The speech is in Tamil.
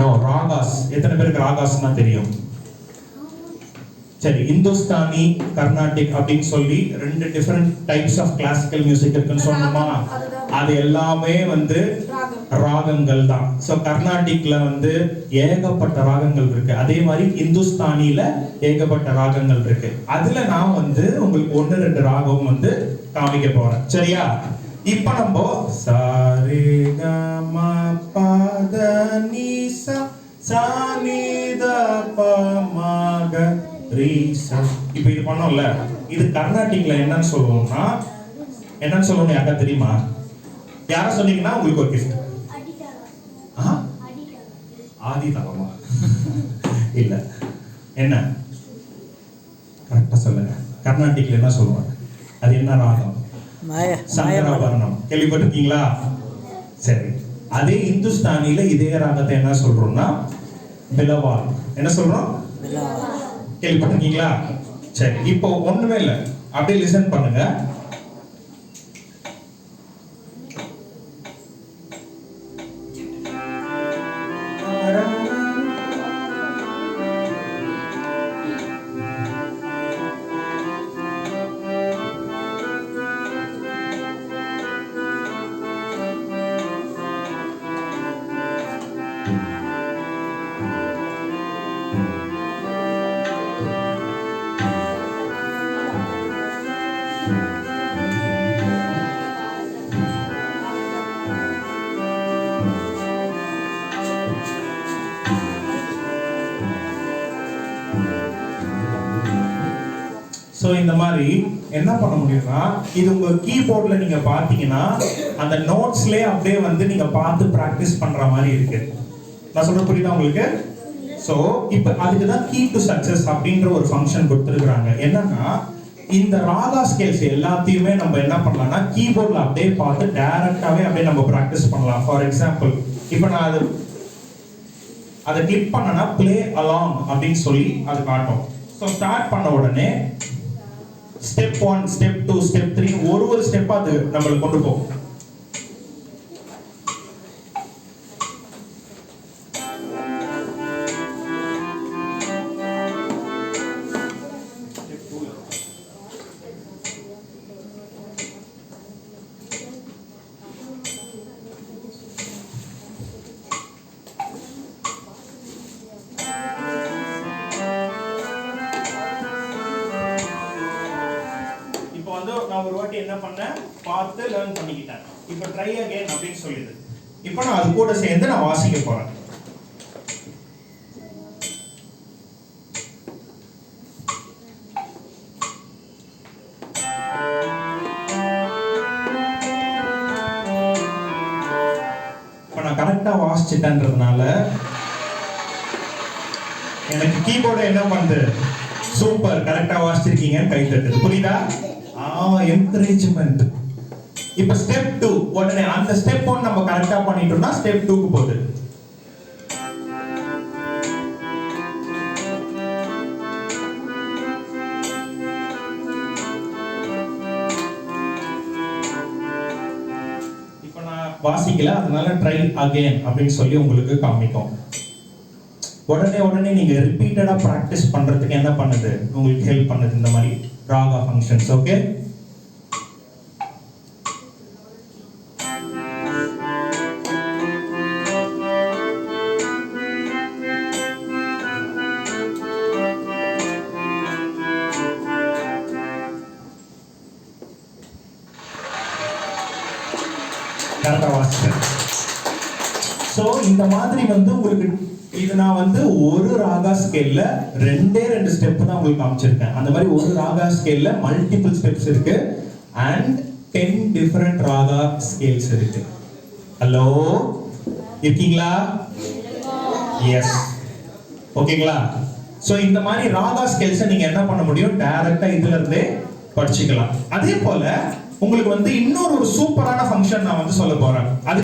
நோ ராகாஸ். எத்தனை பேருக்கு ராகாஸ்னா தெரியும்? சரி இந்துஸ்தானி கர்நாடிக் அப்படின்னு சொல்லி ரெண்டு different types of classical music இருக்குன்னு சொன்னோமா? அது எல்லாமே வந்து. ராகங்கள் தான். ஸோ கர்நாடிக்ல வந்து ஏகப்பட்ட ராகங்கள் இருக்கு. அதே மாதிரி இந்துஸ்தானில ஏகப்பட்ட ராகங்கள் இருக்கு. அதுல நான் வந்து உங்களுக்கு ஒன்று ரெண்டு ராகம் வந்து காமிக்க போறேன். சரியா? இப்ப நம்ம சாரே கம நீசா சானித பமாக ரீசா இப்போ இது பண்ணோம்ல. இது கர்நாடிக்ல என்னன்னு சொல்லுவோம்னா என்னன்னு சொல்லுவோம் யாருக்கா தெரியுமா? யாரை சொன்னீங்கன்னா உங்களுக்கு ஒரு கிஃப்ட் ஆதி தாளமா இல்ல. என்ன? கரெக்டா சொல்லுங்க. கர்நாடிக்ல என்ன சொல்லுவாங்க? அது என்ன ராகம் சங்கராபரணம் கேள்விப்பட்டிருக்கீங்களா? சரி. அதே இந்துஸ்தானில இதே ராகத்தை என்ன சொல்றோம்னா பிலவால் என்ன சொல்றோம்? கேள்விப்பட்டிருக்கீங்களா? சரி இப்போ ஒண்ணுமே இல்ல. அப்படியே லிசன் பண்ணுங்க. ஸோ இந்த மாதிரி என்ன பண்ண முடியும்னா இது உங்க கீபோர்டில் நீங்க பார்த்தீங்கன்னா அந்த நோட்ஸ்லேயே அப்படியே வந்து நீங்க பார்த்து ப்ராக்டிஸ் பண்ற மாதிரி இருக்கு. நான் சொல்ல புரியுதா உங்களுக்கு? ஸோ இப்போ அதுக்கு தான் கீ டு சக்சஸ் அப்படின்ற ஒரு ஃபங்க்ஷன் கொடுத்துருக்குறாங்க. என்னன்னா இந்த ராகா ஸ்கேல்ஸ் எல்லாத்தையுமே நம்ம என்ன பண்ணலாம்னா கீபோர்டில் அப்படியே பார்த்து டைரக்டாவே அப்படியே நம்ம ப்ராக்டிஸ் பண்ணலாம். ஃபார் எக்ஸாம்பிள் இப்போ நான் அது அதை கிளிக் பண்ணனா ப்ளே அலாங் அப்படின்னு சொல்லி அது காட்டும். ஸோ ஸ்டார்ட் பண்ண உடனே step one step two step three ஒரு ஒரு ஸ்டெப்பாக அது நம்மளுக்கு கொண்டு போகும். பண்ணேன் பார்த்து லேர்ன் பண்ணிக்கிட்டேன். இப்போ ட்ரை அகேன் அப்படின்னு சொல்லிடுது இப்போ நான் அது கூட சேர்ந்து நான் வாசிக்க போறேன். இப்போ நான் கரெக்டாக வாசிச்சிட்டேன்றதுனால எனக்கு கீபோர்டு என்ன பண்ணுது சூப்பர் கரெக்டா வாசிச்சிருக்கீங்க கை தட்டுது. புரியுதா? ஆ என்கரேஜ்மெண்ட் இப்ப ஸ்டெப் டூ உடனே அந்த ஸ்டெப் ஒன் நம்ம கரெக்டா பண்ணிட்டோம்னா ஸ்டெப் டூக்கு போகுது. இப்போ நான் வாசிக்கல அதனால ட்ரை அகைன் அப்படின்னு சொல்லி உங்களுக்கு காமிக்கும். உடனே உடனே நீங்க ரிப்பீட்டடா பிராக்டிஸ் பண்றதுக்கு என்ன பண்ணுது? உங்களுக்கு ஹெல்ப் பண்ணுது இந்த மாதிரி. Raga functions. ஓகே கரெக்டாக வாசிச்சேன் ஸோ இந்த மாதிரி வந்து உங்களுக்கு இது நான் வந்து ஒரு ராகா ஸ்கேல்ல ரெண்டே ரெண்டு ஸ்டெப் தான் உங்களுக்கு காமிச்சிருக்கேன். அந்த மாதிரி ஒரு ராகா ஸ்கேல்ல மல்டிபிள் ஸ்டெப்ஸ் இருக்கு. And ten different raga scales இருக்கு. ஹலோ இருக்கீங்களா? எஸ் ஓகேங்களா ஸோ இந்த மாதிரி ராகா ஸ்கேல்ஸை நீங்க என்ன பண்ண முடியும்? டைரக்டா இதுல இருந்தே படிச்சுக்கலாம். அதே போல உங்களுக்கு வந்து இன்னொரு ஒரு சூப்பரான ஃபங்க்ஷன் நான் வந்து சொல்ல போறேன். அது